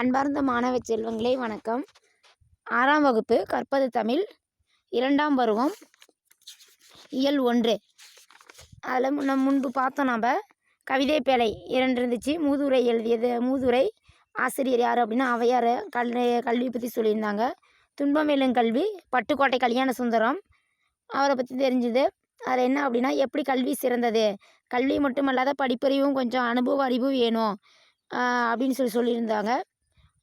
அன்பார்ந்த மாணவ செல்வங்களே வணக்கம். ஆறாம் வகுப்பு கற்பது தமிழ். இரண்டாம் பருவம் இயல் ஒன்று. அதில் நம்ம முன்பு பார்த்தோம் நாம் கவிதை பேழை இரண்டு இருந்துச்சு. மூதுரை எழுதியது மூதுரை ஆசிரியர் யார் அப்படின்னா அவையார் கல்வி கல்வி பற்றி சொல்லியிருந்தாங்க. துன்பம் வெல்லும் கல்வி பட்டுக்கோட்டை கல்யாண சுந்தரம். அவரை பற்றி தெரிஞ்சுது. அதில் என்ன அப்படின்னா எப்படி கல்வி சிறந்தது? கல்வி மட்டுமல்லாத படிப்பறிவும் கொஞ்சம் அனுபவ அறிவும் வேணும் அப்படின்னு சொல்லி சொல்லியிருந்தாங்க.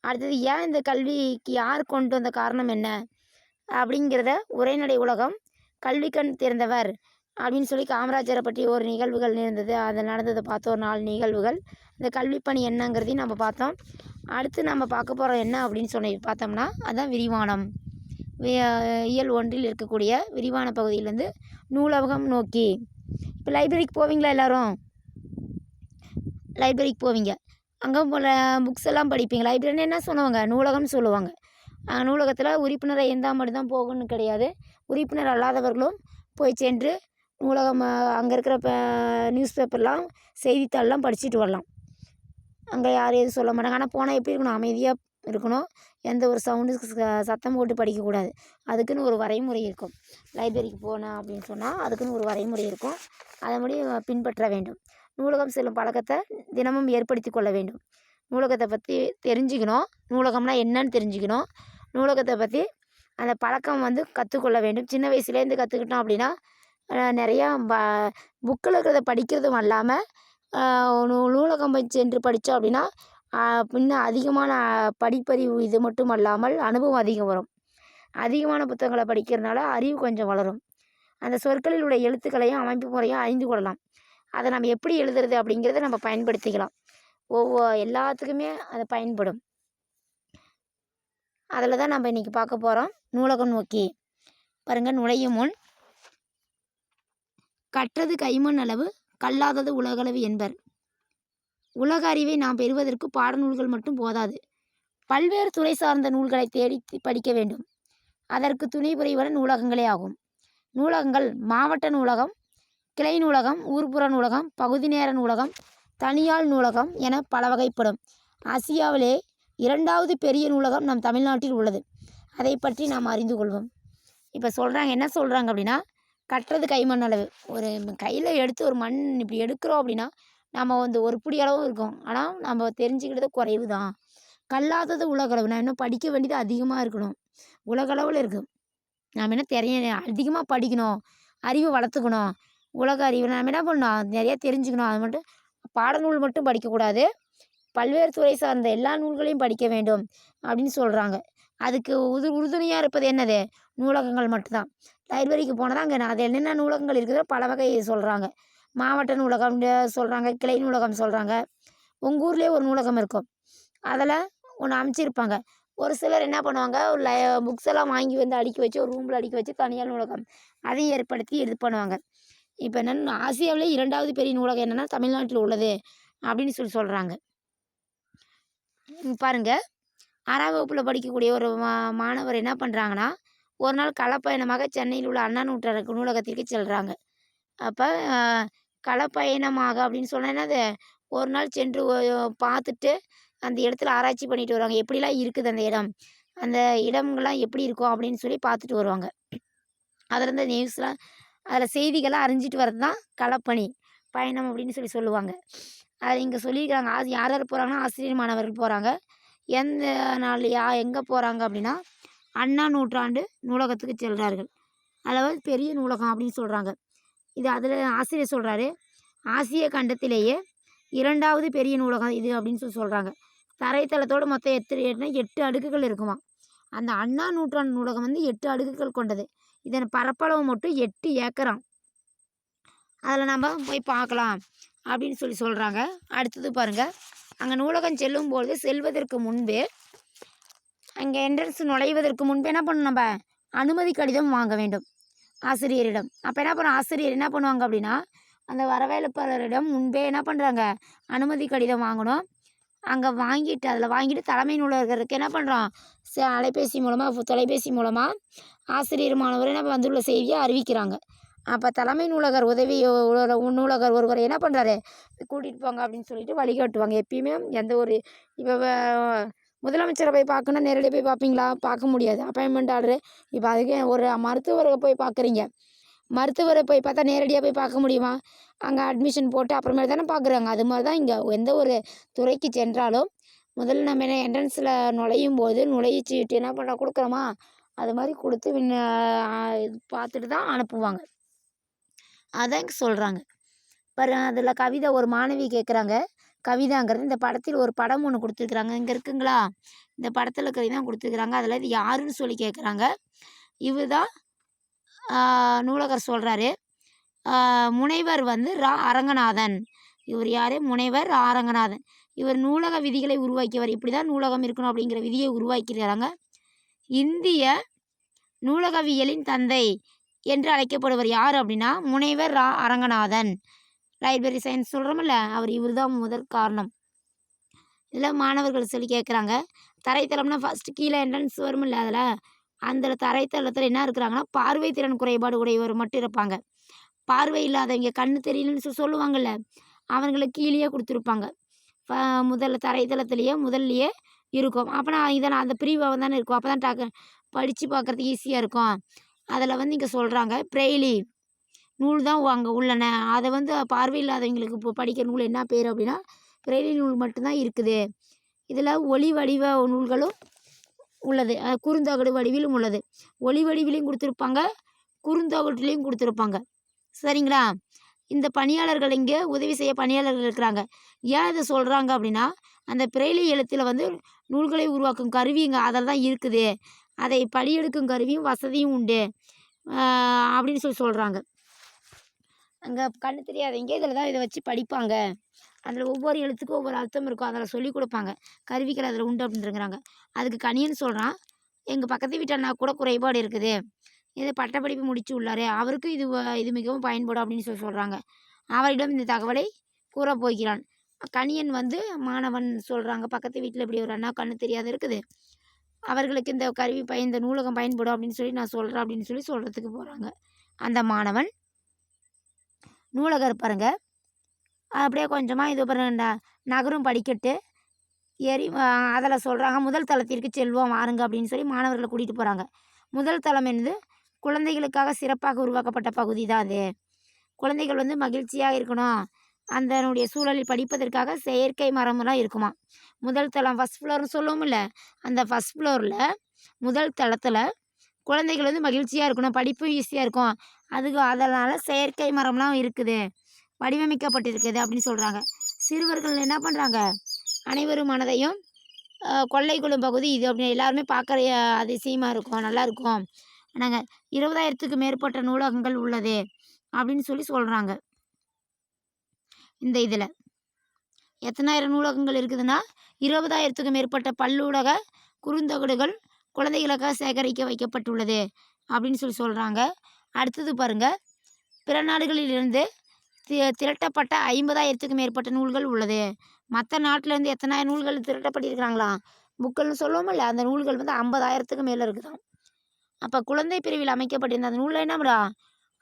அடுத்தது ஏன் இந்த கல்விக்கு யார் கொண்டு வந்த காரணம் என்ன? அப்படிங்கிறத உரைநடை உலகம் கல்வி கண் திறந்தவர் அப்படின்னு சொல்லி காமராஜரை பற்றி ஒரு நிகழ்வுகள் இருந்தது. அதை நடந்ததை பார்த்தோம் ஒரு நாலு நிகழ்வுகள். இந்த கல்விப்பணி என்னங்கிறதையும் நம்ம பார்த்தோம். அடுத்து நம்ம பார்க்க போகிறோம் என்ன அப்படின்னு சொல்லி பார்த்தோம்னா அதுதான் விரிவானம் இயல் ஒன்றில் இருக்கக்கூடிய விரிவான பகுதியிலேருந்து நூலகம் நோக்கி. இப்போ லைப்ரரிக்கு போவீங்களா எல்லோரும்? லைப்ரரிக்கு போவீங்க. அங்கே போல புக்ஸ் எல்லாம் படிப்பீங்க லைப்ரரின்னு என்ன சொல்லுவாங்க? நூலகம்னு சொல்லுவாங்க. நூலகத்தில் உறுப்பினரை இருந்தால் மட்டும்தான் போகணும்னு கிடையாது. உறுப்பினர் அல்லாதவர்களும் போய் சென்று நூலகம் அங்கே இருக்கிற நியூஸ் பேப்பர்லாம் செய்தித்தாள்லாம் படிச்சுட்டு வரலாம். அங்கே யாரும் எதுவும் சொல்ல மாட்டாங்க. ஆனால் போனால் எப்படி இருக்கணும்? அமைதியாக இருக்கணும். எந்த ஒரு சவுண்டு சத்தம் போட்டு படிக்கக்கூடாது. அதுக்குன்னு ஒரு வரைமுறை இருக்கும். லைப்ரரிக்கு போனேன் அப்படின்னு சொன்னால் அதுக்குன்னு ஒரு வரைமுறை இருக்கும். அதை அதன்படி பின்பற்ற வேண்டும். நூலகம் செல்லும் பழக்கத்தை தினமும் ஏற்படுத்தி கொள்ள வேண்டும். நூலகத்தை பற்றி தெரிஞ்சுக்கணும். நூலகம்னா என்னன்னு தெரிஞ்சுக்கணும். நூலகத்தை பற்றி அந்த பழக்கம் வந்து கற்றுக்கொள்ள வேண்டும். சின்ன வயசுலேருந்து கற்றுக்கிட்டோம் அப்படின்னா நிறையா ப புக்கில் இருக்கிறத படிக்கிறதும் அல்லாமல் நூ நூலகம் போய் சென்று படித்தோம் அப்படின்னா இன்னும் அதிகமான படிப்பறிவு இது மட்டும் அல்லாமல் அனுபவம் அதிகம் வரும். அதிகமான புத்தகங்களை படிக்கிறதுனால அறிவு கொஞ்சம் வளரும். அந்த சொற்களில் உள்ள எழுத்துக்களையும் அமைப்பு முறையும் அறிந்து கொள்ளலாம். அதை நம்ம எப்படி எழுதுறது அப்படிங்கிறத நம்ம பயன்படுத்திக்கலாம். ஒவ்வொரு எல்லாத்துக்குமே அது பயன்படும். அதில் தான் நம்ம இன்றைக்கி பார்க்க போகிறோம் நூலகம் நோக்கி. பாருங்கள் நுழையும் முன். கற்றது கைமண் அளவு கல்லாதது உலகளவு என்பர். உலக அறிவை நாம் பெறுவதற்கு பாடநூல்கள் மட்டும் போதாது. பல்வேறு துறை சார்ந்த நூல்களை தேடி படிக்க வேண்டும். அதற்கு துணை புரிவன நூலகங்களே ஆகும். நூலகங்கள் மாவட்ட நூலகம் கிளை நூலகம் ஊர்ப்புற நூலகம் பகுதி நேர நூலகம் தனியாள் நூலகம் என பல வகைப்படும் ஆசியாவிலே இரண்டாவது பெரிய நூலகம் நம் தமிழ்நாட்டில் உள்ளது. அதை பற்றி நாம் அறிந்து கொள்வோம். இப்போ சொல்கிறாங்க என்ன சொல்கிறாங்க அப்படின்னா கட்டுறது கைமண் அளவு ஒரு கையில் எடுத்து ஒரு மண் இப்படி எடுக்கிறோம் அப்படின்னா நம்ம வந்து ஒரு பிடி அளவும் இருக்கும். ஆனால் நம்ம தெரிஞ்சுக்கிட்டது குறைவு தான் கல்லாதது உலகளவு. நான் இன்னும் படிக்க வேண்டியது அதிகமாக இருக்கணும். உலகளவில் இருக்குது நாம் என்ன தெரிய அதிகமாக படிக்கணும். அறிவை வளர்த்துக்கணும். உலக அறிவு. நம்ம என்ன பண்ணணும்? நிறையா தெரிஞ்சுக்கணும். அது மட்டும் பாடநூல் மட்டும் படிக்கக்கூடாது. பல்வேறு துறை சார்ந்த எல்லா நூல்களையும் படிக்க வேண்டும் அப்படின்னு சொல்கிறாங்க அதுக்கு உது உறுதுணையாக இருப்பது என்னது? நூலகங்கள் மட்டும்தான். லைப்ரரிக்கு போனால் தான் அங்கே அது என்னென்ன நூலகங்கள் இருக்குதோ பல வகை சொல்கிறாங்க மாவட்ட நூலகம் சொல்கிறாங்க கிளை நூலகம் சொல்கிறாங்க உங்கள் ஊர்லேயே ஒரு நூலகம் இருக்கும். அதில் ஒன்று அமைச்சிருப்பாங்க. ஒரு சிலர் என்ன பண்ணுவாங்க? ஒரு லை புக்ஸ் எல்லாம் வாங்கி வந்து அடுக்கி வச்சு ஒரு ரூமில் அடுக்கி வச்சு தனியார் நூலகம் அதையும் ஏற்படுத்தி இது பண்ணுவாங்க. இப்போ என்னென்னா ஆசியாவிலே இரண்டாவது பெரிய நூலகம் என்னென்னா தமிழ்நாட்டில் உள்ளது அப்படின்னு சொல்லி சொல்கிறாங்க பாருங்கள் ஆறாம் வகுப்பில் படிக்கக்கூடிய ஒரு மா மாணவர் என்ன பண்ணுறாங்கன்னா ஒரு நாள் களப்பயணமாக சென்னையில் உள்ள அண்ணா நூற்றாண்டு நூலகத்திற்கு செல்கிறாங்க அப்போ களப்பயணமாக அப்படின்னு சொன்னால் என்னது? ஒரு நாள் சென்று பார்த்துட்டு அந்த இடத்துல ஆராய்ச்சி பண்ணிட்டு வருவாங்க. எப்படிலாம் இருக்குது அந்த இடம்? அந்த இடங்கள்லாம் எப்படி இருக்கும் அப்படின்னு சொல்லி பார்த்துட்டு வருவாங்க. அதில் இருந்த நியூஸ்லாம் அதில் செய்திகள்லாம் அறிஞ்சிட்டு வர்றது தான் களப்பணி பயணம் அப்படின்னு சொல்லி சொல்லுவாங்க. அது இங்கே சொல்லியிருக்காங்க ஆசி யார் யார் போகிறாங்கன்னா ஆசிரியர் மாணவர்கள் போகிறாங்க எந்த நாள் யா எங்கே போகிறாங்க அப்படின்னா அண்ணா நூற்றாண்டு நூலகத்துக்கு செல்கிறார்கள் அதாவது பெரிய நூலகம் அப்படின்னு சொல்கிறாங்க இது அதில் ஆசிரியர் சொல்கிறாரு ஆசிய கண்டத்திலேயே இரண்டாவது பெரிய நூலகம் இது அப்படின்னு சொல்லி சொல்கிறாங்க தரைத்தளத்தோடு மொத்தம் எத்தனை எட்டு அடுக்குகள் இருக்குமா? அந்த அண்ணா நூற்றாண்டு நூலகம் வந்து எட்டு அடுக்குகள் கொண்டது. இதன் பரப்பளவு மட்டும் எட்டு ஏக்கராம். அதில் நம்ம போய் பார்க்கலாம் அப்படின்னு சொல்லி சொல்கிறாங்க அடுத்தது பாருங்கள் அங்கே நூலகம் செல்லும்பொழுது செல்வதற்கு முன்பே அங்கே என்ட்ரன்ஸ் நுழைவதற்கு முன்பே என்ன பண்ணணும் நம்ம? அனுமதி கடிதம் வாங்க வேண்டும். ஆசிரியரிடம். அப்போ என்ன பண்ணும் ஆசிரியர் என்ன பண்ணுவாங்க அப்படின்னா அந்த வரவேற்பாளரிடம் முன்பே என்ன பண்ணுறாங்க அனுமதி கடிதம் வாங்கணும். அங்கே வாங்கிட்டு அதில் வாங்கிட்டு தலைமை நூலகருக்கு என்ன பண்ணுறோம் அலைபேசி மூலமாக தொலைபேசி மூலமாக ஆசிரியர் மாணவர் என்ன வந்துள்ள செய்தியை அறிவிக்கிறாங்க. அப்போ தலைமை நூலகர் உதவி நூலகர் ஒருவர் என்ன பண்ணுறாரு கூட்டிகிட்டு போங்க அப்படின்னு சொல்லிட்டு வழிகாட்டுவாங்க எப்பயுமே எந்த ஒரு இப்போ முதலமைச்சரை போய் பார்க்கணுன்னா நேரடியாக போய் பார்ப்பீங்களா? பார்க்க முடியாது. அப்பாயின்மெண்ட் ஆர்டரு இப்போ அதுக்கு ஒரு மருத்துவரை போய் பார்க்குறீங்க. மருத்துவரை போய் பார்த்தா நேரடியாக போய் பார்க்க முடியுமா? அங்கே அட்மிஷன் போட்டு அப்புறமேல் தானே பார்க்குறாங்க. அது மாதிரி தான் இங்கே எந்த ஒரு துறைக்கு சென்றாலும் முதல்ல நம்ம என்ன என்ட்ரன்ஸில் நுழையும் போது நுழைவுச்சீட்டு என்ன பண்ண கொடுக்குறோமா? அது மாதிரி கொடுத்து விண்ண இது பார்த்துட்டு தான் அனுப்புவாங்க. அதான் சொல்கிறாங்க பாரு அதில் கவிதை ஒரு மாணவி கேட்குறாங்க கவிதாங்கிறது இந்த படத்தில் ஒரு படம் ஒன்று கொடுத்துருக்குறாங்க. இங்கே இருக்குங்களா? இந்த படத்தில் இருக்கிறது தான் கொடுத்துருக்குறாங்க. அதில் இது யாருன்னு சொல்லி கேட்குறாங்க இவர் தான் நூலகர் சொல்கிறாரு முனைவர் வந்து ரா அரங்கநாதன். இவர் யார்? முனைவர் ரா அரங்கநாதன். இவர் நூலக விதிகளை உருவாக்கியவர். இப்படி தான் நூலகம் இருக்கணும் அப்படிங்கிற விதியை உருவாக்கிறாங்க இந்திய நூலகவியலின் தந்தை என்று அழைக்கப்படுவர் யார் அப்படின்னா முனைவர் ரா அரங்கநாதன். லைப்ரரி சயின்ஸ் சொல்கிறோமில்ல அவர் இவர் தான் முதற் காரணம். இதில் மாணவர்கள் சொல்லி கேட்குறாங்க தரைத்தளம்னா ஃபஸ்ட்டு கீழே என்ட்ரன்ஸ் வருமில்ல அதில் அந்த தரைத்தளத்தில் என்ன இருக்கிறாங்கன்னா பார்வை திறன் குறைபாடு உடையவர் மட்டும் இருப்பாங்க. பார்வை இல்லாதவங்க கண்ணு தெரியலன்னு சொல்லுவாங்கள்ல அவங்களுக்கு கீழேயே கொடுத்துருப்பாங்க. முதல்ல தரைத்தளத்துலேயே முதல்லையே இருக்கும். அப்போ நான் இதை நான் அந்த பிரிவாக தானே இருக்கும். அப்போ தான் டக்கு படித்து பார்க்குறதுக்கு ஈஸியாக இருக்கும். அதில் வந்து இங்கே சொல்கிறாங்க பிரெய்லி நூல் தான் அங்கே உள்ளன. அதை வந்து பார்வை இல்லாதவங்களுக்கு இப்போ படிக்கிற நூல் என்ன பேர் அப்படின்னா பிரெய்லி நூல் மட்டும்தான் இருக்குது. இதில் ஒளி வடிவ நூல்களும் உள்ளது. குறுந்தகடு வடிவிலும் உள்ளது. ஒளி வடிவிலையும் கொடுத்துருப்பாங்க. குறுந்தகட்டுலேயும் கொடுத்துருப்பாங்க. சரிங்களா? இந்த பணியாளர்கள் இங்கே உதவி செய்ய பணியாளர்கள் இருக்கிறாங்க. ஏன் இதை சொல்கிறாங்க அப்படின்னா அந்த பிரெய்லி எழுத்தில் வந்து நூல்களை உருவாக்கும் கருவி இங்கே அதில் தான் இருக்குது. அதை படியெடுக்கும் கருவியும் வசதியும் உண்டு. அப்படின்னு சொல்லி சொல்கிறாங்க அங்கே கண்ணு தெரியாதவங்க இதில் தான் இதை வச்சு படிப்பாங்க. அதில் ஒவ்வொரு எழுத்துக்கும் ஒவ்வொரு அர்த்தம் இருக்கும். அதில் சொல்லிக் கொடுப்பாங்க. கருவிகள் அதில் உண்டு அப்படின்றாங்க அதுக்கு கணியன் சொல்கிறான் எங்கள் பக்கத்து வீட்டு அண்ணா கூட குறைபாடு இருக்குது. இது பட்டப்படிப்பு முடிச்சு உள்ளார். அவருக்கும் இது இது மிகவும் பயன்படும் அப்படின்னு சொல்லி சொல்கிறாங்க அவரிடம் இந்த தகவலை கூற போகிறான். கணியன் வந்து மாணவன் சொல்கிறாங்க பக்கத்து வீட்டில் இப்படி ஒரு அண்ணா கண்ணு தெரியாத இருக்குது. அவர்களுக்கு இந்த கருவி பயன் இந்த நூலகம் பயன்படும் அப்படின்னு சொல்லி நான் சொல்கிறேன் அப்படின்னு சொல்லி சொல்கிறதுக்கு போகிறாங்க அந்த மாணவன் நூலகர் பாருங்கள் அப்படியே கொஞ்சமாக இது பாருங்க நகரும் படிக்கட்டு. ஏறி அதில் சொல்கிறாங்க முதல் தளத்திற்கு செல்வோம் வாருங்க அப்படின்னு சொல்லி மாணவர்களை கூட்டிகிட்டு போகிறாங்க முதல் தளம் என்பது குழந்தைகளுக்காக சிறப்பாக உருவாக்கப்பட்ட பகுதி தான் அது. குழந்தைகள் வந்து மகிழ்ச்சியாக இருக்கணும். அந்தனுடைய சூழலில் படிப்பதற்காக செயற்கை மரமெல்லாம் இருக்குமா? முதல் தளம் ஃபஸ்ட் ஃப்ளோர்னு சொல்லுவோம்ல அந்த ஃபஸ்ட் ஃப்ளோரில் முதல் தளத்தில் குழந்தைகள் வந்து மகிழ்ச்சியாக இருக்கணும் படிப்பும் ஈஸியாக இருக்கும். அதுக்கு அதனால் செயற்கை மரம்லாம் இருக்குது. வடிவமைக்கப்பட்டிருக்குது அப்படின்னு சொல்கிறாங்க சிறுவர்கள் என்ன பண்ணுறாங்க அனைவரும் மனதையும் கொள்ளை கொள்ளும் பகுதி இது அப்படின்னு எல்லாருமே பார்க்குற அதிசயமாக இருக்கும். நல்லாயிருக்கும் நாங்கள் இருபதாயிரத்துக்கு மேற்பட்ட நூலகங்கள் உள்ளது அப்படின்னு சொல்லி சொல்கிறாங்க இந்த இதில். எத்தனாயிரம் நூலகங்கள் இருக்குதுன்னா இருபதாயிரத்துக்கு மேற்பட்ட பல்லூடக குறுந்தகடுகள் குழந்தைகளுக்காக சேகரிக்க வைக்கப்பட்டுள்ளது அப்படின்னு சொல்லி சொல்கிறாங்க அடுத்தது பாருங்கள் பிற நாடுகளிலிருந்து தி திரட்டப்பட்ட ஐம்பதாயிரத்துக்கும் மேற்பட்ட நூல்கள் உள்ளது. மற்ற நாட்டிலேருந்து எத்தனாயிரம் நூல்கள் திரட்டப்பட்டிருக்கிறாங்களா? புக்கள்னு சொல்லுவோமில்ல அந்த நூல்கள் வந்து ஐம்பதாயிரத்துக்கு மேலே இருக்குதான் அப்போ குழந்தை பிரிவில் அமைக்கப்பட்டிருந்த அந்த நூலில் என்ன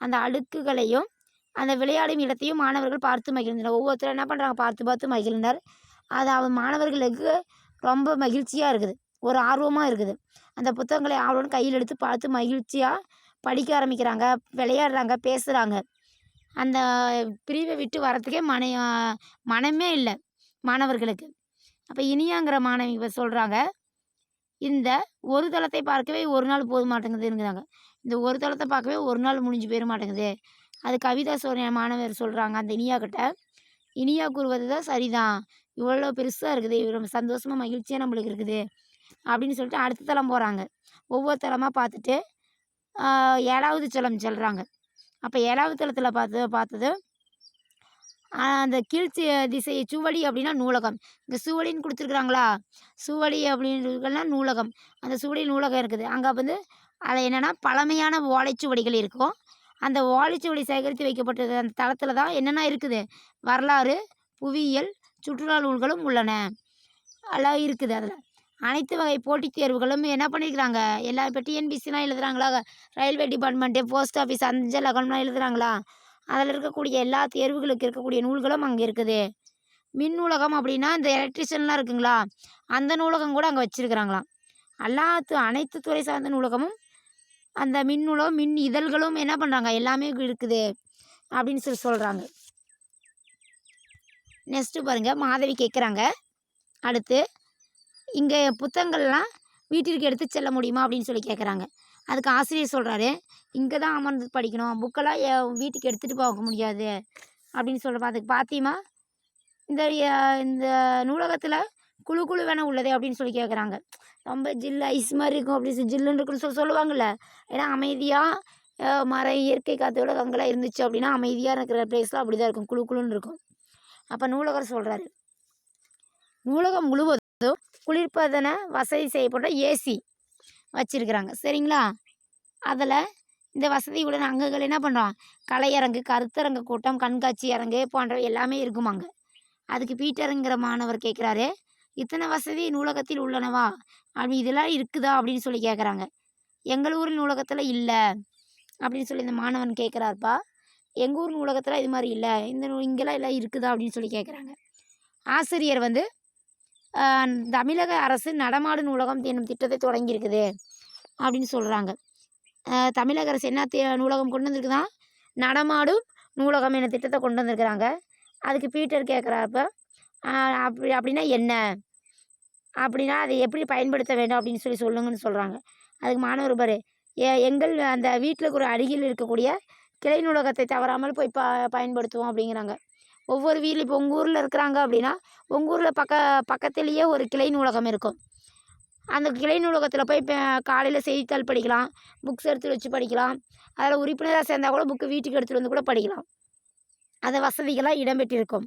அந்த அடுக்குகளையும் அந்த விளையாடும் இடத்தையும் மாணவர்கள் பார்த்து மகிழ்ந்தனர். ஒவ்வொருத்தரும் என்ன பண்ணுறாங்க பார்த்து பார்த்து மகிழ்ந்தனர். அது அவன் மாணவர்களுக்கு ரொம்ப மகிழ்ச்சியாக இருக்குது. ஒரு ஆர்வமாக இருக்குது. அந்த புத்தகங்களை ஆர்வம் கையில் எடுத்து பார்த்து மகிழ்ச்சியாக படிக்க ஆரம்பிக்கிறாங்க விளையாடுறாங்க பேசுகிறாங்க அந்த பிரிவை விட்டு வரத்துக்கே மனைய மனமே இல்லை மாணவர்களுக்கு. அப்போ இனியாங்கிற மாணவி இப்போ சொல்கிறாங்க இந்த ஒரு தளத்தை பார்க்கவே ஒரு நாள் போக மாட்டேங்குதுங்கிறாங்க இந்த ஒரு தளத்தை பார்க்கவே ஒரு நாள் முடிஞ்சு போயிட மாட்டேங்குது. அது கவிதா சோனியா மாணவர் சொல்கிறாங்க அந்த இனியா கிட்ட. இனியா கூறுவது தான் சரிதான். இவ்வளோ பெருசாக இருக்குது ரொம்ப சந்தோஷமாக மகிழ்ச்சியாக நம்மளுக்கு இருக்குது அப்படின்னு சொல்லிட்டு அடுத்த தளம் போகிறாங்க ஒவ்வொரு தளமாக பார்த்துட்டு ஏழாவது தளம் செல்கிறாங்க அப்போ ஏழாவது தளத்தில் பார்த்து பார்த்தது அந்த கீழ்ச்சி திசை சுவடி அப்படின்னா நூலகம். இங்கே சுவடின்னு கொடுத்துருக்குறாங்களா? சுவடி அப்படின்னா நூலகம். அந்த சுவடி நூலகம் இருக்குது. அங்கே வந்து அதில் என்னென்னா பழமையான ஓலைச்சுவடிகள் இருக்கும். அந்த ஓலைச்சுவடி சேகரித்து வைக்கப்பட்டது அந்த தளத்தில் தான் என்னென்ன இருக்குது? வரலாறு புவியியல் சுற்றுலா நூல்களும் உள்ளன. எல்லாம் இருக்குது அதில். அனைத்து வகை போட்டித் தேர்வுகளும் என்ன பண்ணியிருக்கிறாங்க எல்லா இப்போ டிஎன்பிசிலாம் எழுதுகிறாங்களா ரயில்வே டிபார்ட்மெண்ட்டு போஸ்ட் ஆஃபீஸ் அஞ்சல் அகலம்லாம் எழுதுகிறாங்களா அதில் இருக்கக்கூடிய எல்லா தேர்வுகளுக்கு இருக்கக்கூடிய நூல்களும் அங்கே இருக்குது. மின் நூலகம் அப்படின்னா இந்த எலக்ட்ரிஷியன்லாம் இருக்குங்களா? அந்த நூலகம் கூட அங்கே வச்சுருக்குறாங்களாம். எல்லாத்து அனைத்து துறை சார்ந்த நூலகமும் அந்த மின் நூலகம் மின் இதழ்களும் என்ன பண்ணுறாங்க எல்லாமே இருக்குது அப்படின்னு சொல்லி சொல்கிறாங்க நெக்ஸ்ட்டு பாருங்கள் மாதவி கேட்குறாங்க அடுத்து இங்கே புத்தகங்கள்லாம் வீட்டிற்கு எடுத்து செல்ல முடியுமா அப்படின்னு சொல்லி கேட்குறாங்க அதுக்கு ஆசிரியர் சொல்கிறாரு இங்கே தான் அமர்ந்து படிக்கணும். புக்கெல்லாம் வீட்டுக்கு எடுத்துகிட்டு போக முடியாது. அப்படின்னு சொல்கிறப்ப அதுக்கு பாத்தியமா இந்த இந்த நூலகத்தில் குழு குழு வேணால் உள்ளதே அப்படின்னு சொல்லி கேட்குறாங்க ரொம்ப ஜில்லு ஐஸ் மாதிரி இருக்கும். அப்படின்னு சொல்லி ஜில்லுன்னு இருக்குன்னு சொல்லி சொல்லுவாங்கள்ல ஏன்னா அமைதியாக மர இயற்கை காற்றோட அங்கெல்லாம் இருந்துச்சு அப்படின்னா அமைதியாக இருக்கிற ப்ளேஸ்லாம் அப்படி தான் இருக்கும். குழு குழுன்னு இருக்கும். அப்போ நூலகர் சொல்கிறாரு நூலகம் முழுவதும் குளிர்பதன வசதி செய்யப்பட்ட ஏசி வச்சுருக்குறாங்க. சரிங்களா? அதில் இந்த வசதியுடன் அங்கங்கள் என்ன பண்ணுறோம் கலையரங்கு கருத்தரங்கு கூட்டம் கண்காட்சி அரங்கு போன்றவை எல்லாமே இருக்குமாங்க அதுக்கு பீட்டருங்கிற மாணவர் கேட்குறாரு இத்தனை வசதி நூலகத்தில் உள்ளனவா? அப்படி இதெல்லாம் இருக்குதா? அப்படின்னு சொல்லி கேட்குறாங்க எங்கள் ஊர் நூலகத்தில் இல்லை அப்படின்னு சொல்லி இந்த மாணவன் கேட்குறாருப்பா எங்கள் ஊர் நூலகத்தில் இது மாதிரி இல்லை இந்த இங்கெல்லாம் எல்லாம் இருக்குதா? அப்படின்னு சொல்லி கேட்குறாங்க ஆசிரியர் வந்து தமிழக அரசு நடமாடு நூலகம் என்னும் திட்டத்தை தொடங்கியிருக்குது அப்படின்னு சொல்கிறாங்க தமிழக அரசு என்ன நூலகம் கொண்டு வந்திருக்குதான் நடமாடும் நூலகம் என்ற திட்டத்தை கொண்டு வந்திருக்கிறாங்க. அதுக்கு பீட்டர் கேட்குறப்ப அப்படி அப்படின்னா என்ன? அப்படின்னா அதை எப்படி பயன்படுத்த வேண்டும் அப்படின்னு சொல்லி சொல்லுங்கன்னு சொல்கிறாங்க அதுக்கு மாணவர் பாரு எ எங்கள் அந்த வீட்டில் இருக்கிற அருகில் இருக்கக்கூடிய கிளை நூலகத்தை தவறாமல் போய் ப பயன்படுத்துவோம் அப்படிங்கிறாங்க. ஒவ்வொரு வீட்டில் இப்போ உங்கள் ஊரில் இருக்கிறாங்க அப்படின்னா உங்கள் ஊரில் பக்க பக்கத்துலேயே ஒரு கிளை நூலகம் இருக்கும். அந்த கிளை நூலகத்தில் போய் இப்போ காலையில் செய்தித்தாள் படிக்கலாம் புக்ஸ் எடுத்து வச்சு படிக்கலாம். அதில் உறுப்பினராக சேர்ந்தால் கூட புக்கு வீட்டுக்கு எடுத்துகிட்டு வந்து கூட படிக்கலாம். அந்த வசதிகளாக இடம்பெற்றிருக்கும்.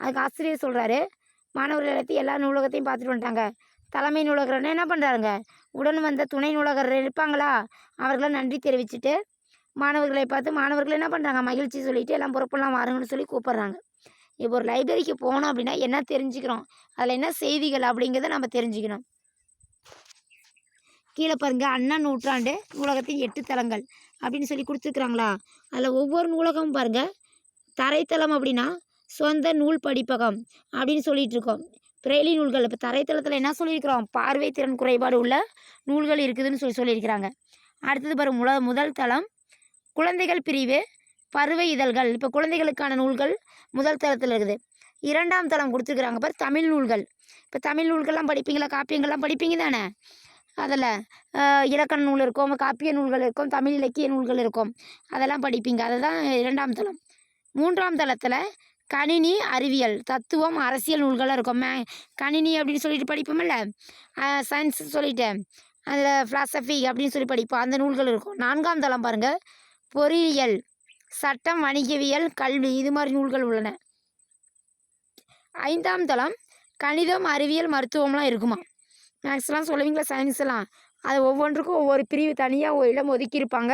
அதுக்கு ஆசிரியர் சொல்கிறாரு மாணவர்கள் எல்லாத்தையும் எல்லா நூலகத்தையும் பார்த்துட்டு வந்துட்டாங்க. தலைமை நூலகர்னு என்ன பண்ணுறாருங்க உடன் வந்த துணை நூலகர் இருப்பாங்களா? அவர்களாம் நன்றி தெரிவிச்சுட்டு மாணவர்களை பார்த்து மாணவர்கள் என்ன பண்ணுறாங்க மகிழ்ச்சி சொல்லிட்டு எல்லாம் பொறுப்பெல்லாம் வாருங்கன்னு சொல்லி கூப்பிட்றாங்க. இப்போ ஒரு லைப்ரரிக்கு போனோம் அப்படின்னா என்ன தெரிஞ்சுக்கிறோம்? அதில் என்ன செய்திகள் அப்படிங்கிறத நம்ம தெரிஞ்சுக்கணும். கீழே பாருங்கள் அண்ணா நூற்றாண்டு நூலகத்தின் எட்டு தலங்கள் அப்படின்னு சொல்லி கொடுத்துருக்குறாங்களா? அதில் ஒவ்வொரு நூலகமும் பாருங்கள் தரைத்தளம் அப்படின்னா சொந்த நூல் படிப்பகம் அப்படின்னு சொல்லிட்டு இருக்கோம். பிரெய்லி நூல்கள் இப்போ தரைத்தளத்தில் என்ன சொல்லியிருக்கிறோம்? பார்வை திறன் குறைபாடு உள்ள நூல்கள் இருக்குதுன்னு சொல்லி சொல்லியிருக்கிறாங்க. அடுத்தது பாருங்கள் முல முதல் தளம் குழந்தைகள் பிரிவு பருவ இதழ்கள். இப்போ குழந்தைகளுக்கான நூல்கள் முதல் தளத்தில் இருக்குது. இரண்டாம் தளம் கொடுத்துருக்குறாங்க பார் தமிழ் நூல்கள். இப்போ தமிழ் நூல்கள்லாம் படிப்பீங்களா? காப்பியங்கள்லாம் படிப்பீங்க தானே? அதில் இலக்கண நூல் இருக்கும் காப்பிய நூல்கள் இருக்கும் தமிழ் இலக்கிய நூல்கள் இருக்கும். அதெல்லாம் படிப்பீங்க. அதுதான் இரண்டாம் தளம் மூன்றாம் தளத்தில் கணினி அறிவியல் தத்துவம் அரசியல் நூல்களாக இருக்கும். மே கணினி அப்படின்னு சொல்லிட்டு படிப்போம்ல? சயின்ஸ் சொல்லிட்டு. அதில் ஃபிலாசபி அப்படின்னு சொல்லி படிப்போம். அந்த நூல்கள் இருக்கும். நான்காம் தளம் பாருங்கள் பொறியியல் சட்டம் வணிகவியல் கல்வி இது மாதிரி நூல்கள் உள்ளன. ஐந்தாம் தளம் கணிதம் அறிவியல் மருத்துவம்லாம் இருக்குமா? மேக்ஸ்லாம் சொல்லுவீங்களா? சயின்ஸ் எல்லாம் அது ஒவ்வொன்றுக்கும் ஒவ்வொரு பிரிவு தனியாக ஒரு இடம் ஒதுக்கியிருப்பாங்க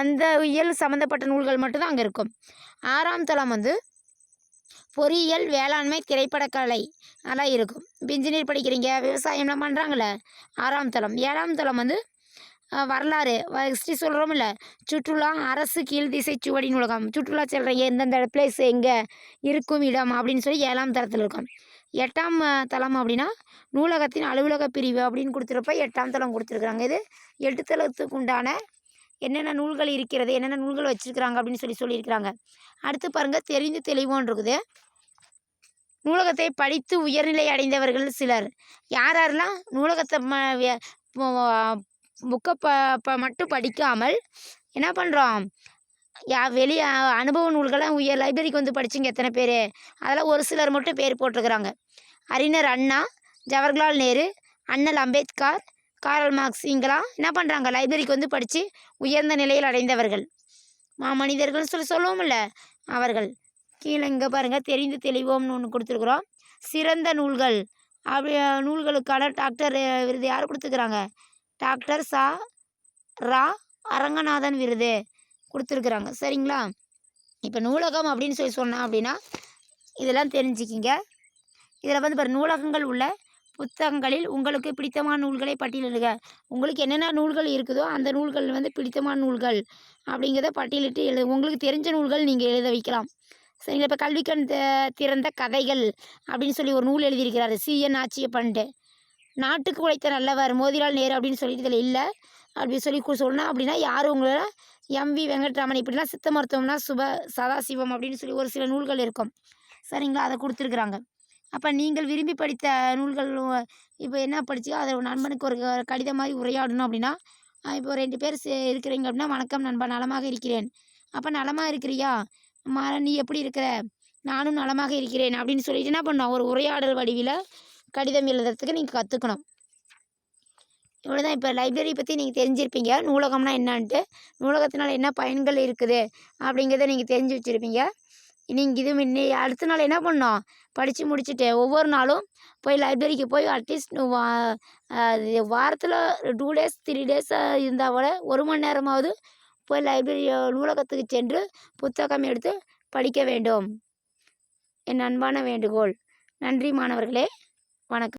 அந்த இயல் சம்மந்தப்பட்ட நூல்கள் மட்டும்தான் அங்கே இருக்கும். ஆறாம் தளம் வந்து பொறியியல் வேளாண்மை திரைப்படக்கலை நல்லா இருக்கும். இப்போ இன்ஜினியர் படிக்கிறீங்க விவசாயம்லாம் பண்ணுறாங்களே ஆறாம் தளம். ஏழாம் தளம் வந்து வரலாறு. ஹிஸ்ட்ரி சொல்கிறோம்ல சுற்றுலா அரசு கீழ் திசை சுவடி நூலகம் சுற்றுலா செல்கிறீங்க எந்தெந்த பிளேஸ் எங்கே இருக்கும் இடம் அப்படின்னு சொல்லி ஏழாம் தளத்தில் இருக்கும். எட்டாம் தளம் அப்படின்னா நூலகத்தின் அலுவலக பிரிவு அப்படின்னு கொடுத்துருப்ப எட்டாம் தளம் கொடுத்துருக்குறாங்க. இது எட்டு தளத்துக்கு உண்டான என்னென்ன நூல்கள் இருக்கிறது என்னென்ன நூல்கள் வச்சுருக்குறாங்க அப்படின்னு சொல்லி சொல்லியிருக்கிறாங்க. அடுத்து பாருங்கள் தெரிந்து தெளிவோன்னு இருக்குது. நூலகத்தை படித்து உயர்நிலை அடைந்தவர்கள் சிலர். யார் யாரெல்லாம் நூலகத்தை ம புக்கை ப ப மட்டும் படிக்காமல் என்ன பண்ணுறோம் யா வெளி அனுபவ நூல்களை உயர் லைப்ரரிக்கு வந்து படிச்சிங்க எத்தனை பேர்? அதெல்லாம் ஒரு சிலர் மட்டும் பேர் போட்டிருக்கிறாங்க. அறிஞர் அண்ணா ஜவஹர்லால் நேரு அண்ணல் அம்பேத்கர் காரல் மார்க்ஸ் இங்கெல்லாம் என்ன பண்ணுறாங்க லைப்ரரிக்கு வந்து படித்து உயர்ந்த நிலையில் அடைந்தவர்கள். மாமனிதர்கள்னு சொல்லி சொல்லுவோம்ல அவர்கள். கீழே இங்கே பாருங்கள் தெரிந்து தெளிவோம்னு ஒன்று கொடுத்துருக்குறோம். சிறந்த நூல்கள். அப்படி நூல்களுக்கான டாக்டர் விருது யார் கொடுத்துக்கிறாங்க டாக்டர் சா. ரா. அரங்கநாதன் விருது கொடுத்துருக்குறாங்க. சரிங்களா? இப்போ நூலகம் அப்படின்னு சொல்லி சொன்னேன் அப்படின்னா இதெல்லாம் தெரிஞ்சுக்கிங்க. இதில் வந்து பாரு நூலகங்கள் உள்ள புத்தகங்களில் உங்களுக்கு பிடித்தமான நூல்களை பட்டியலிடுக உங்களுக்கு என்னென்ன நூல்கள் இருக்குதோ அந்த நூல்கள் வந்து பிடித்தமான நூல்கள் அப்படிங்கிறத பட்டியலிட்டு எழுது உங்களுக்கு தெரிஞ்ச நூல்கள் நீங்கள் எழுத வைக்கலாம். சரிங்களா? இப்போ கல்விக்கண் திறந்த கதைகள் அப்படின்னு சொல்லி ஒரு நூல் எழுதியிருக்கிறாரு. சிஎன் ஆச்சியப்பன்ட்டு நாட்டுக்கு உழைத்த நல்லவர் மோதிலால் நேரு அப்படின்னு சொல்லிட்டு இதில் இல்லை. அப்படி சொல்லி சொன்னால் அப்படின்னா யார் உங்களோட எம்வி வெங்கட்ராமன்? இப்படிலாம் சித்த மருத்துவம்னா சுப சதாசிவம் அப்படின்னு சொல்லி ஒரு சில நூல்கள் இருக்கும். சரிங்களா? அதை கொடுத்துருக்குறாங்க. அப்போ நீங்கள் விரும்பி படித்த நூல்கள் இப்போ என்ன படிச்சு அதை நண்பனுக்கு ஒரு க- கடிதம் மாதிரி உரையாடணும் அப்படின்னா இப்போ ரெண்டு பேர் சே- இருக்கிறீங்க அப்படின்னா வணக்கம் நண்பா நலமாக இருக்கிறேன். அப்போ நலமாக இருக்கிறியா? மா நீ எப்படி இருக்கிற? நானும் நலமாக இருக்கிறேன் அப்படின்னு சொல்லிட்டு என்ன பண்ணோம்? ஒரு உரையாடல் வடிவில் கடிதம் எழுதுறதுக்கு நீங்கள் கற்றுக்கணும் இவ்வளோ தான் இப்போ லைப்ரரி பற்றி நீங்கள் தெரிஞ்சிருப்பீங்க. நூலகம்னா என்னான்ட்டு. நூலகத்தினால் என்ன பயன்கள் இருக்குது அப்படிங்கிறத நீங்கள் தெரிஞ்சு வச்சுருப்பீங்க. நீங்கள் இது முன்னே அடுத்த நாள் என்ன பண்ணோம் படித்து முடிச்சுட்டு ஒவ்வொரு நாளும் போய் லைப்ரரிக்கு போய் அட்லீஸ்ட் வா வாரத்தில் டூ டேஸ் த்ரீ டேஸ் இருந்தால் கூட ஒரு மணி நேரமாவது போய் லைப்ரரி நூலகத்துக்கு சென்று புத்தகம் எடுத்து படிக்க வேண்டும். என் அன்பான வேண்டுகோள். நன்றி மாணவர்களே. வணக்கம்.